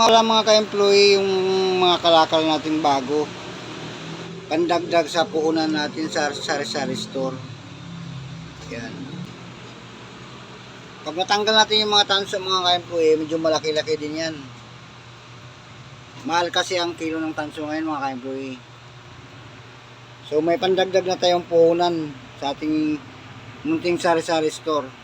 Para mga ka-employee, yung mga kalakal natin bago, pandagdag sa puhunan natin sa sari-sari store. Yan. Pag natanggal natin yung mga tanso mga ka-employee, medyo malaki-laki din yan. Mahal kasi ang kilo ng tanso ngayon mga ka-employee. So may pandagdag na tayong puhunan sa ating munting sari-sari store.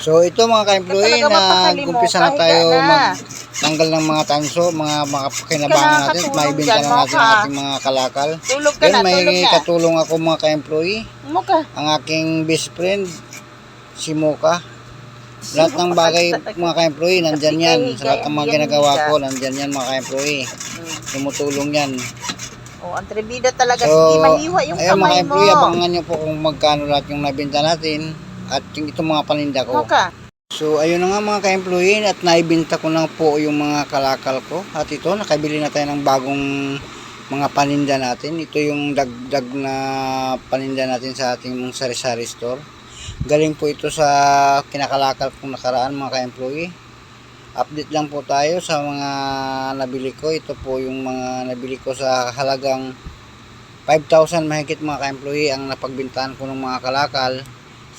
So ito mga ka-employee na gumpisa na tayo na. magtanggal ng mga tanso, mga mga pakinabangan natin, maibenta na natin ang ating mga kalakal. Tulog ka Then na, may tulog ka. katulong ako mga ka-employee, Mo ka. ang aking best friend, si Mocha. Lahat ng bagay mga ka-employee, nandyan yan. Sa lahat ng mga ginagawa ko, nandyan yan mga ka-employee. Mm. Tumutulong yan. Oh, ang trebida talaga. So, Sige, mahiwa yung ayun mga kamay mo. ka-employee, abangan nyo po kung magkano lahat yung nabenta natin at yung itong mga paninda ko. ka. So ayun na nga mga ka-employee at naibenta ko na po yung mga kalakal ko. At ito, nakabili na tayo ng bagong mga paninda natin. Ito yung dagdag na paninda natin sa ating sari-sari store. Galing po ito sa kinakalakal kong nakaraan mga ka-employee. Update lang po tayo sa mga nabili ko. Ito po yung mga nabili ko sa halagang 5,000 mahigit mga ka-employee ang napagbintahan ko ng mga kalakal.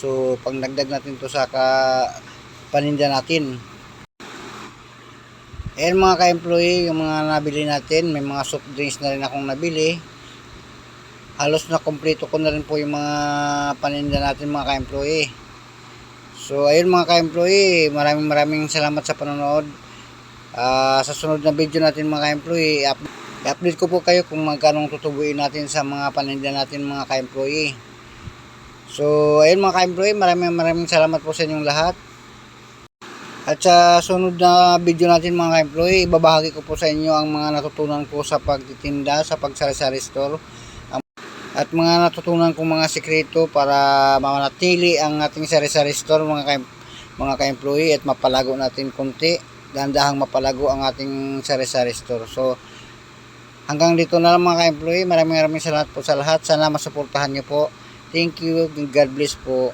So, pag nagdag natin to sa ka paninda natin. Ayan mga ka-employee, yung mga nabili natin, may mga soft drinks na rin akong nabili. Halos na kompleto ko na rin po yung mga paninda natin mga ka-employee. So ayun mga ka-employee, maraming maraming salamat sa panonood. Ah, sa sunod na video natin mga ka-employee, i-up- i-update ko po kayo kung magkano tutubuin natin sa mga paninda natin mga ka-employee. So ayun mga ka-employee, maraming maraming salamat po sa inyong lahat. At sa sunod na video natin mga ka-employee, ibabahagi ko po sa inyo ang mga natutunan ko sa pagtitinda sa pagsari-sari store. At mga natutunan kong mga sikreto para manatili ang ating sari-sari store mga ka mga ka-employee at mapalago natin konti. Dandahang mapalago ang ating sari-sari store. So hanggang dito na lang mga ka-employee. Maraming maraming salamat po sa lahat. Sana masuportahan niyo po. Thank you. God bless po.